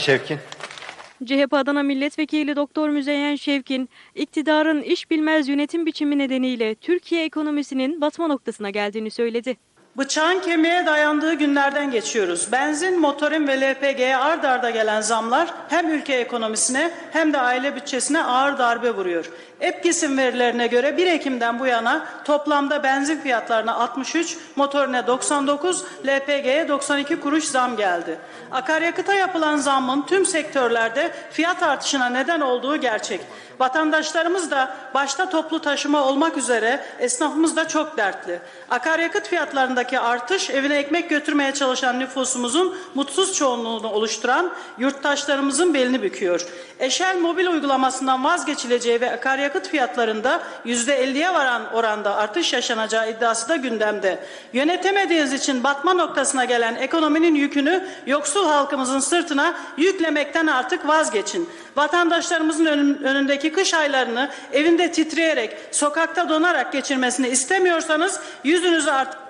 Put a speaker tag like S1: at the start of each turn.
S1: Şevkin.
S2: CHP Adana Milletvekili Doktor Müzeyyen Şevkin, iktidarın iş bilmez yönetim biçimi nedeniyle Türkiye ekonomisinin batma noktasına geldiğini söyledi.
S3: Bıçağın kemiğe dayandığı günlerden geçiyoruz. Benzin, motorin ve LPG'ye ard arda gelen zamlar hem ülke ekonomisine hem de aile bütçesine ağır darbe vuruyor. EPKİS'in verilerine göre 1 Ekim'den bu yana toplamda benzin fiyatlarına 63, motorine 99, LPG'ye 92 kuruş zam geldi. Akaryakıta yapılan zammın tüm sektörlerde fiyat artışına neden olduğu gerçek. Vatandaşlarımız da başta toplu taşıma olmak üzere esnafımız da çok dertli. Akaryakıt fiyatlarındaki artış evine ekmek götürmeye çalışan nüfusumuzun mutsuz çoğunluğunu oluşturan yurttaşlarımızın belini büküyor. Eşel mobil uygulamasından vazgeçileceği ve akaryakıt fiyatlarında %50'ye varan oranda artış yaşanacağı iddiası da gündemde. Yönetemediğiniz için batma noktasına gelen ekonominin yükünü yoksul halkımızın sırtına yüklemekten artık vazgeçin. Vatandaşlarımızın önün- önündeki kış aylarını evinde titreyerek, sokakta donarak geçirmesini istemiyorsanız yüzünüzü artık